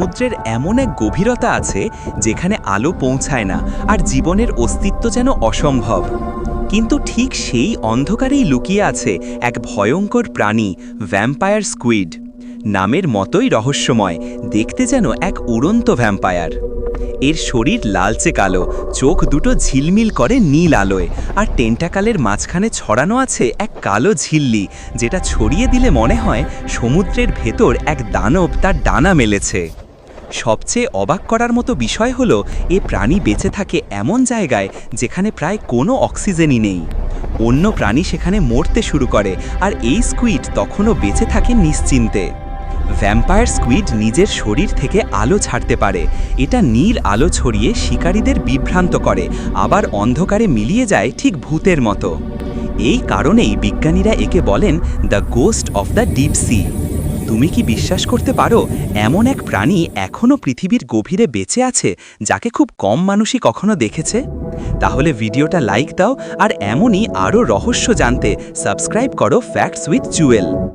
সমুদ্রের এমন এক গভীরতা আছে যেখানে আলো পৌঁছায় না আর জীবনের অস্তিত্ব যেন অসম্ভব। কিন্তু ঠিক সেই অন্ধকারেই লুকিয়ে আছে এক ভয়ঙ্কর প্রাণী ভ্যাম্পায়ার স্কুইড নামের মতোই রহস্যময়, দেখতে যেন এক উড়ন্ত ভ্যাম্পায়ার এর শরীর লালচে কালো, চোখ দুটো ঝিলমিল করে নীল আলোয়, আর টেন্টাকালের মাঝখানে ছড়ানো আছে এক কালো ঝিল্লি, যেটা ছড়িয়ে দিলে মনে হয় সমুদ্রের ভেতর এক দানব তার ডানা মেলেছে। সবচেয়ে অবাক করার মতো বিষয় হলো, এ প্রাণী বেঁচে থাকে এমন জায়গায় যেখানে প্রায় কোনো অক্সিজেনই নেই। অন্য প্রাণী সেখানে মরতে শুরু করে আর এই স্কুইড তখনও বেঁচে থাকে নিশ্চিন্তে। ভ্যাম্পায়ার স্কুইড নিজের শরীর থেকে আলো ছাড়তে পারে। এটা নীল আলো ছড়িয়ে শিকারীদের বিভ্রান্ত করে, আবার অন্ধকারে মিলিয়ে যায় ঠিক ভূতের মতো। এই কারণেই বিজ্ঞানীরা একে বলেন the ghost of the deep sea তুমি কি বিশ্বাস করতে পারো, এমন এক প্রাণী এখনও পৃথিবীর গভীরে বেঁচে আছে, যাকে খুব কম মানুষই কখনো দেখেছে? তাহলে ভিডিওটা লাইক দাও আর এমনই আরও রহস্য জানতে সাবস্ক্রাইব করো ফ্যাক্টস উইথ জুয়েল